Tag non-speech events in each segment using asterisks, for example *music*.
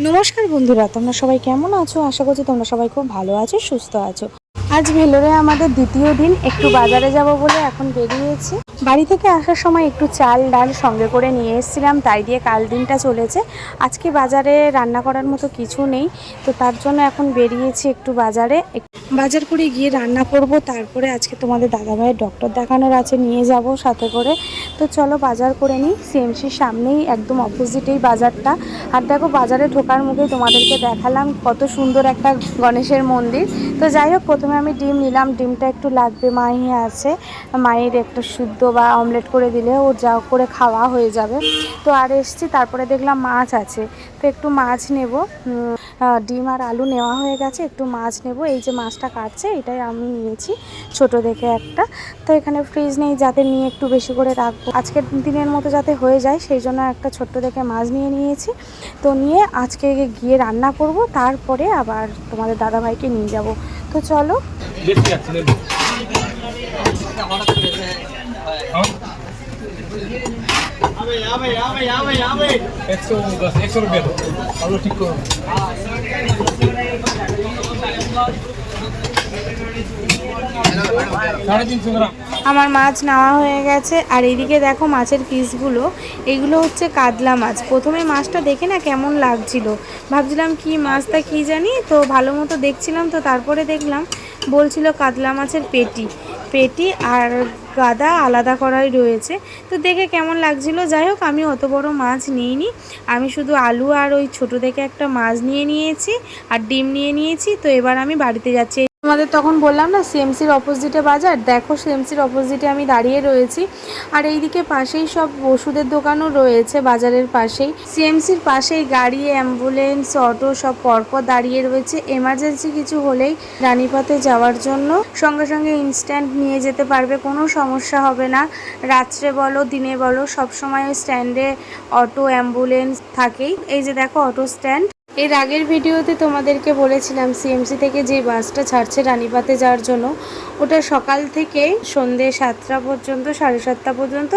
নমস্কার বন্ধুরা, তোমরা সবাই কেমন আছো? আশা করছি তোমরা সবাই খুব ভালো আছো, সুস্থ আছো। আজ ভেলোরে আমাদের দ্বিতীয় দিন, একটু বাজারে যাব বলে এখন বেরিয়েছি। বাড়ি থেকে আসার সময় একটু চাল, ডাল সঙ্গে করে নিয়ে এসেছিলাম, তাই দিয়ে কাল দিনটা চলেছে। আজকে বাজারে রান্না করার মতো কিছু নেই, তো তার জন্য এখন বেরিয়েছি একটু বাজারে বাজার করে গিয়ে রান্না করব, তারপরে আজকে তোমাদের দাদাভাইয়ের ডক্টর দেখানোর আছে, নিয়ে যাব সাথে করে। তো চলো বাজার করে নিই সিএমসির সামনেই একদম অপোজিটেই বাজারটা। আর দেখো বাজারে ঢোকার মুখেই তোমাদেরকে দেখালাম কত সুন্দর একটা গণেশের মন্দির। তো যাই হোক, প্রথমে আমি ডিম নিলাম, ডিমটা একটু লাগবে মাই আছে। মায়ের একটা শুদ্ধ বা অমলেট করে দিলে ওর যা করে খাওয়া হয়ে যাবে। তো আর এসছি, তারপরে দেখলাম মাছ আছে। তো একটু মাছ নেব। ডিম আর আলু নেওয়া হয়ে গেছে, একটু মাছ নেব। এই যে মাছটা কাটছে, এটাই আমি নিয়েছি, ছোট দেখে একটা। তো এখানে ফ্রিজ নেই, যাতে নিয়ে একটু বেশি করে রাখব। আজকের দিনের মতো যাতে হয়ে যায়, সেই জন্য একটা ছোট্ট দেখে মাছ নিয়ে নিয়েছি। তো নিয়ে আজকে গিয়ে রান্না করব, তারপরে আবার তোমাদের দাদাভাইকে নিয়ে যাব। তো চলো বেশি আছে নেব আমার মাছ নেওয়া হয়ে গেছে, আর এদিকে দেখো মাছের পিসগুলো। এগুলো হচ্ছে কাতলা মাছ। প্রথমে মাছটা দেখে না কেমন লাগছিল। ভাবছিলাম কি মাছটা কি জানি? তো ভালো মতো দেখছিলাম, তো তারপরে দেখলাম বলছিল কাতলা মাছের পেটি। পেটি আর গাদা আলাদা করাই রয়েছে। তো দেখে কেমন লাগছিল? যাই হোক, আমি অত বড় মাছ নিইনি। আমি শুধু আলু আর ওই ছোট থেকে একটা মাছ নিয়ে নিয়েছি আর ডিম নিয়ে নিয়েছি। তো এবার আমি বাড়িতে যাচ্ছি। তোমাদের তখন বললাম না সিএমসির অপোজিটে বাজার? দেখো সিএমসির অপোজিটে আমি দাঁড়িয়ে রয়েছি। আর এইদিকে পাশেই সব ওষুধের দোকানও রয়েছে বাজারের পাশেই। সিএমসির পাশেই গাড়ি অ্যাম্বুলেন্স অটো সব পরপর দাঁড়িয়ে রয়েছে। এমার্জেন্সি কিছু হলেই রানীপথে যাওয়ার জন্য। সঙ্গে সঙ্গে ইনস্ট্যান্ট নিয়ে যেতে পারবে, কোনো সমস্যা হবে না। রাত্রে বলো, দিনে বলো সবসময় স্ট্যান্ডে অটো অ্যাম্বুলেন্স থাকেই। এই যে দেখো অটো স্ট্যান্ড এর আগের ভিডিওতে তোমাদেরকে বলেছিলাম সিএমসি থেকে যে বাসটা ছাড়ছে রানীপাতে যাওয়ার জন্য, ওটা সকাল থেকে সন্ধে সাতটা পর্যন্ত, সাড়ে সাতটা পর্যন্ত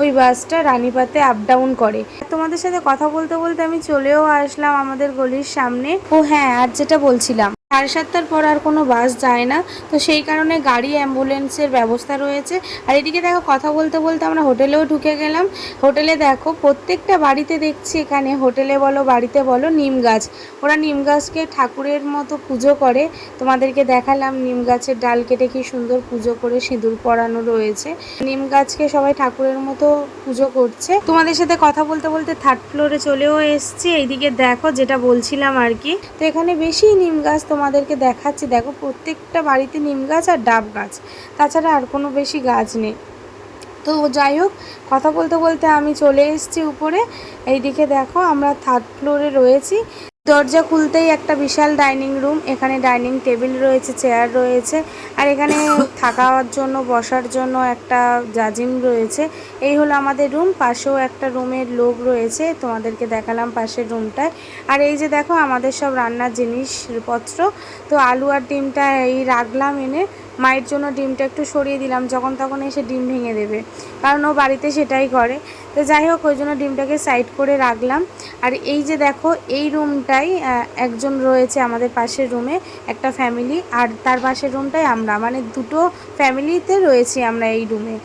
ওই বাসটা রানীপাতে আপ ডাউন করে। তোমাদের সাথে কথা বলতে বলতে আমি চলেও আসলাম আমাদের গলির সামনে। ও হ্যাঁ আর যেটা বলছিলাম সাড়ে সাতটার পর আর কোনো বাস যায় না। তো সেই কারণে গাড়ি, অ্যাম্বুলেন্সের ব্যবস্থা রয়েছে। আর এদিকে দেখো, কথা বলতে বলতে আমরা হোটেলেও ঢুকে গেলাম। হোটেলে দেখো, প্রত্যেকটা বাড়িতে দেখছি এখানে, হোটেলে বলো, বাড়িতে বলো, নিম গাছ। ওরা নিম গাছকে ঠাকুরের মতো পুজো করে। তোমাদেরকে দেখালাম নিম গাছের ডাল কেটে কি সুন্দর পুজো করে সিঁদুর পরানো রয়েছে। নিম গাছকে সবাই ঠাকুরের মতো পুজো করছে। তোমাদের সাথে কথা বলতে বলতে থার্ড ফ্লোরে চলেও এসছি। এইদিকে দেখো, যেটা বলছিলাম আর কি। তো এখানে বেশি নিম গাছ তোমাদেরকে দেখাচ্ছি। দেখো, প্রত্যেকটা বাড়িতে নিম গাছ আর ডাব গাছ। তাছাড়া আর কোনো বেশি গাছ নেই। তো যাই হোক, কথা বলতে বলতে আমি চলে এসেছি উপরে। এইদিকে দেখো, আমরা থার্ড ফ্লোরে রয়েছি। দরজা খুলতেই একটা বিশাল ডাইনিং রুম এখানে ডাইনিং টেবিল রয়েছে চেয়ার রয়েছে আর এখানে *coughs* থাকার জন্য বসার জন্য একটা জাজিম রয়েছে। এই হলো আমাদের রুম পাশেও একটা রুমের লোক রয়েছে তোমাদেরকে দেখালাম পাশের রুমটায়। আর এই যে দেখো আমাদের সব রান্নার জিনিসপত্র তো আলু আর ডিমটা এই রাখলাম এনে মায়ের জন্য ডিমটা একটু সরিয়ে দিলাম, যখন তখন এসে ডিম ভেঙে দেবে। কারণ ও বাড়িতে সেটাই করে। তো যাই হোক, ওই জন্য ডিমটাকে সাইড করে রাখলাম। আর এই যে দেখো, এই রুমটাই একজন রয়েছে আমাদের পাশের রুমে একটা ফ্যামিলি আর তার পাশের রুমটাই আমরা। মানে দুটো ফ্যামিলিতে রয়েছি আমরা এই রুমে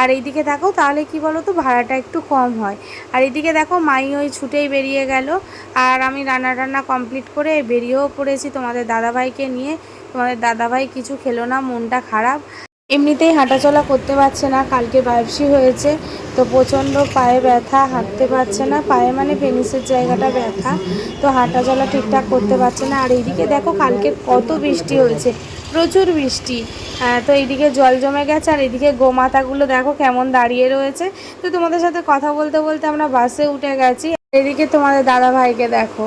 আর এইদিকে দেখো, তাহলে কি বলো তো ভাড়াটা একটু কম হয়। আর এইদিকে দেখো, মাই ওই ছুটেই বেরিয়ে গেল। আর আমি রান্না টান্না কমপ্লিট করে বেরিয়েও পড়েছি তোমাদের দাদাভাইকে নিয়ে। তোমাদের দাদাভাই কিছু খেলো না, মনটা খারাপ। এমনিতেই হাঁটাচলা করতে পারছে না, কালকে বায়োপসি হয়েছে, তো প্রচণ্ড পায়ে ব্যথা, হাঁটতে পারছে না, পায়ে মানে পেনিসের জায়গাটা ব্যথা, তো হাঁটাচলা ঠিকঠাক করতে পারছে না। আর এইদিকে দেখো কালকে কত বৃষ্টি হয়েছে, প্রচুর বৃষ্টি। তো এইদিকে জল জমে গেছে, আর এদিকে গোমাতাগুলো দেখো কেমন দাঁড়িয়ে রয়েছে। তো তোমাদের সাথে কথা বলতে বলতে আমরা বাসে উঠে গেছি। এদিকে তোমাদের দাদা ভাইকে দেখো,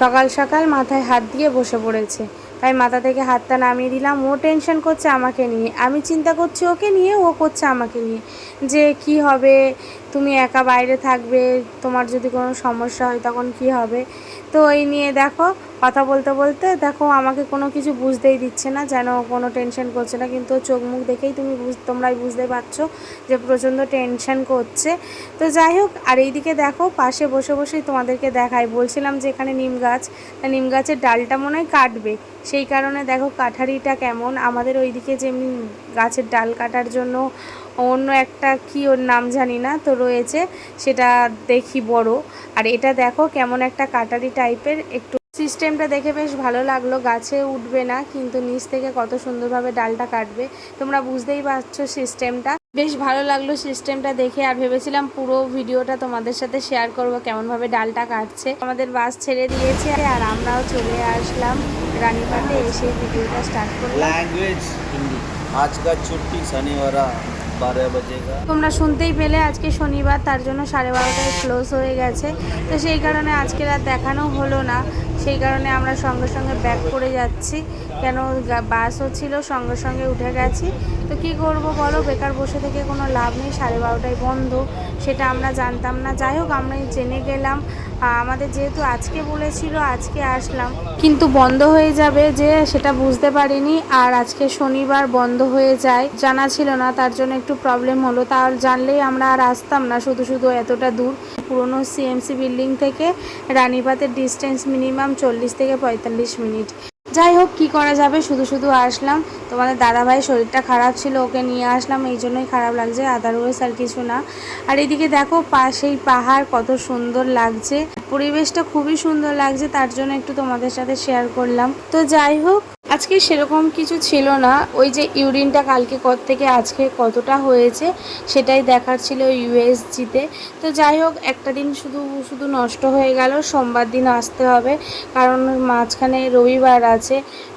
সকাল সকাল মাথায় হাত দিয়ে বসে পড়েছে। তাই মাথা থেকে হাতটা নামিয়ে দিলাম। ও টেনশন করছে আমাকে নিয়ে। আমি চিন্তা করছি ওকে নিয়ে, ও করছে আমাকে নিয়ে। যে কি হবে? তুমি একা বাইরে থাকবে, তোমার যদি কোনো সমস্যা হয় তখন কি হবে? তো এই নিয়ে দেখো কথা বলতে বলতে দেখো, আমাকে কোনো কিছু বুঝতেই দিচ্ছে না, যেন কোনো টেনশন করছে না। কিন্তু চোখ মুখ দেখেই তুমি বুঝ তোমরাই বুঝতে পারছ যে প্রচণ্ড টেনশন করছে। তো যাই হোক, আর এইদিকে দেখো, পাশে বসে বসেই তোমাদেরকে দেখাই। বলছিলাম যে এখানে নিম গাছ, তা নিম গাছের ডালটা মনে হয় কাটবে। সেই কারণে দেখো, কাঠারিটা কেমন। আমাদের ওইদিকে যেমনি গাছের ডাল কাটার জন্য অন্য একটা কি ওর নাম জানি না তো রয়েছে, সেটা দেখি বড়। আর এটা দেখো, কেমন একটা কাটারি টাইপের একটু সিস্টেমটা দেখে বেশ ভালো লাগল। গাছে উঠবে না, কিন্তু নিচ থেকে কত সুন্দরভাবে ডালটা কাটবে। তোমরা বুঝতেই পারছ সিস্টেমটা। বেশ ভালো লাগল সিস্টেমটা দেখে, আর ভেবেছিলাম পুরো ভিডিওটা তোমাদের সাথে শেয়ার করব, কেমনভাবে ডালটা কাটছে। আমাদের বাস ছেড়ে দিয়েছে, আর আমরাও চলে আসলাম রানীপাতে এসে ভিডিওটা স্টার্ট করলাম। আজকাল ছুটি শনিবার তোমরা শুনতেই পেলে আজকে শনিবার, তার জন্য সাড়ে বারোটায় ক্লোজ হয়ে গেছে। তো সেই কারণে আজকে আর দেখানো হলো না। সেই কারণে আমরা সঙ্গে সঙ্গে ব্যাক করে যাচ্ছি। কেন বাসও ছিল, সঙ্গে সঙ্গে উঠে গেছি। তো কি করব বলো? বেকার বসে থেকে কোনো লাভ নেই, সাড়ে বারোটায় বন্ধ। সেটা আমরা জানতাম না। যাই হোক, আমরা জেনে গেলাম। আমাদের যেহেতু আজকে বলেছিল, আজকে আসলাম। কিন্তু বন্ধ হয়ে যাবে যে, সেটা বুঝতে পারিনি। আর আজকে শনিবার বন্ধ হয়ে যায়, জানা ছিল না। তার জন্য একটু প্রবলেম হলো, তার জানলেই আমরা আর আসতাম না, শুধু শুধু এতটা দূর। পুরনো সিএমসি বিল্ডিং থেকে রানীপাতের ডিস্টেন্স মিনিমাম চল্লিশ থেকে পঁয়তাল্লিশ মিনিট যাই হোক, কী করা যাবে? শুধু শুধু আসলাম। তোমাদের দাদাভাই শরীরটা খারাপ ছিল, ওকে নিয়ে আসলাম। এই জন্যই খারাপ লাগছে আদারওয়াইজ আর কিছু না। আর এদিকে দেখো পাশেই পাহাড় কত সুন্দর লাগছে। পরিবেশটা খুবই সুন্দর লাগছে, তার জন্য একটু তোমাদের সাথে শেয়ার করলাম। তো যাই হোক আজকে সেরকম কিছু ছিল না। ওই যে ইউরিনটা কালকে কত থেকে আজকে কতটা হয়েছে সেটাই দেখার ছিল ইউএসজিতে তো যাই হোক, একটা দিন শুধু শুধু নষ্ট হয়ে গেল। সোমবার দিন আসতে হবে। কারণ মাঝখানে রবিবার আছে।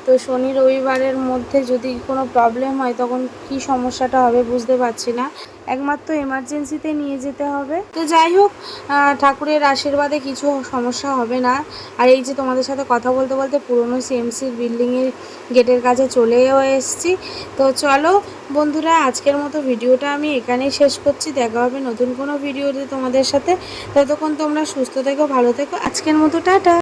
তো শনি রবিবারের মধ্যে যদি কোনো প্রবলেম হয়, তখন কি সমস্যাটা হবে বুঝতে পারছি না। একমাত্র এমার্জেন্সিতে নিয়ে যেতে হবে। তো যাই হোক ঠাকুরের আশীর্বাদে কিছু সমস্যা হবে না। আর এই যে তোমাদের সাথে কথা বলতে বলতে পুরনো সিএমসির বিল্ডিংয়ের গেটের কাছে চলেও এসেছি। তো চলো বন্ধুরা, আজকের মতো ভিডিওটা আমি এখানেই শেষ করছি। দেখা হবে নতুন কোনো ভিডিওতে তোমাদের সাথে। ততক্ষণ তোমরা সুস্থ থেকো, ভালো থেকো। আজকের মতো, টাটা।